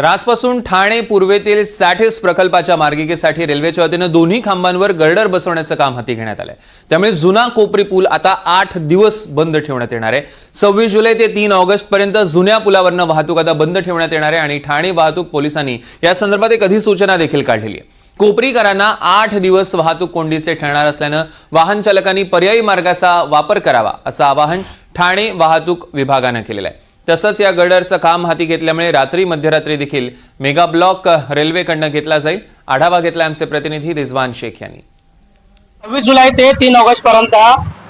तर आजपासून ठाणे पूर्वेतील साठेस प्रकल्पाच्या मार्गिकेसाठी रेल्वेच्या वतीनं दोन्ही खांबांवर गर्डर बसवण्याचं काम हाती घेण्यात आलंय. त्यामुळे जुना कोपरी पूल आता आठ दिवस बंद ठेवण्यात येणार आहे. सव्वीस जुलै ते तीन ऑगस्ट पर्यंत जुन्या पुलावरनं वाहतूक आता बंद ठेवण्यात येणार आहे आणि ठाणे वाहतूक पोलिसांनी या संदर्भात एक अधिसूचना देखील काढलेली आहे. कोपरीकरांना आठ दिवस वाहतूक कोंडीचे ठरणार असल्यानं वाहन चालकांनी पर्यायी मार्गाचा वापर करावा असं आवाहन ठाणे वाहतूक विभागानं केलेलं आहे. तसंच या गर्डरचं काम हाती घेतल्यामुळे रात्री मध्यरात्री देखील मेगा ब्लॉक रेल्वेकडनं घेतला जाईल. आढावा घेतला आमचे प्रतिनिधी रिझवान शेख यांनी. सव्वीस जुलै ते तीन ऑगस्ट पर्यंत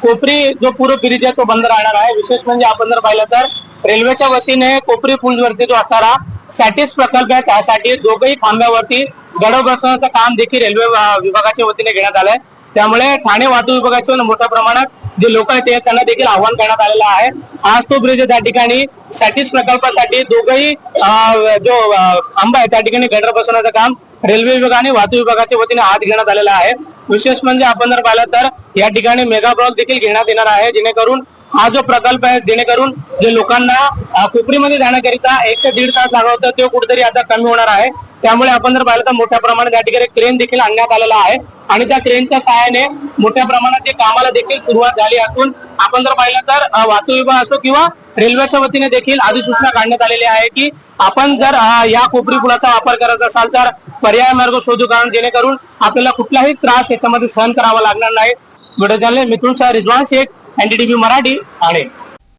कोपरी जो पूर्व ब्रिज आहे तो बंद राहणार आहे विशेष म्हणजे आपण जर पाहिलं तर रेल्वेच्या वतीने कोपरी पूल वरती जो असणारा सॅटिस प्रकल्प आहे त्यासाठी दोघही खांब्यावरती गडव बसवण्याचं काम देखील रेल्वे विभागाच्या वतीने घेण्यात आलंय. त्यामुळे ठाणे वाहतूक विभागाच्या मोठ्या प्रमाणात जे लोक आहेत त्यांना देखील आव्हान करण्यात आलेलं आहे. आज तो ब्रिज त्या ठिकाणी सॅटिस प्रकल्पासाठी दोघही जो आंबा आहे त्या ठिकाणी गटर बसवण्याचं काम रेल्वे विभाग आणि वाहतूक विभागाच्या वतीने हात घेण्यात आलेला आहे. विशेष म्हणजे आपण जर पाहिलं तर या ठिकाणी मेगा ब्लॉक देखील घेण्यात येणार आहे जेणेकरून हा जो प्रकल्प आहे जेणेकरून जे लोकांना कोपरीमध्ये जाण्याकरिता एक ते दीड तास लागला होता तो कुठेतरी आता कमी होणार आहे. त्यामुळे आपण जर पाहिलं तर मोठ्या प्रमाणात या ठिकाणी क्रेन देखील आणण्यात आलेला आहे. आणि त्या क्रेनच्या सहाय्याने मोठ्या प्रमाणात जे कामाला देखील सुरुवात झाली असून आपण जर पाहिलं तर वाहतूक विभाग असो किंवा रेल्वेच्या वतीने देखील अधिसूचना काढण्यात आलेली आहे की आपण जर या कोपरी पुलाचा वापर करत असाल तर पर्याय मार्ग शोधू कारण जेणेकरून आपल्याला कुठलाही त्रास याच्यामध्ये सहन करावा लागणार नाही. Video channel Mithun Shah Rizwan Shaikh NDTV Marathi Thane.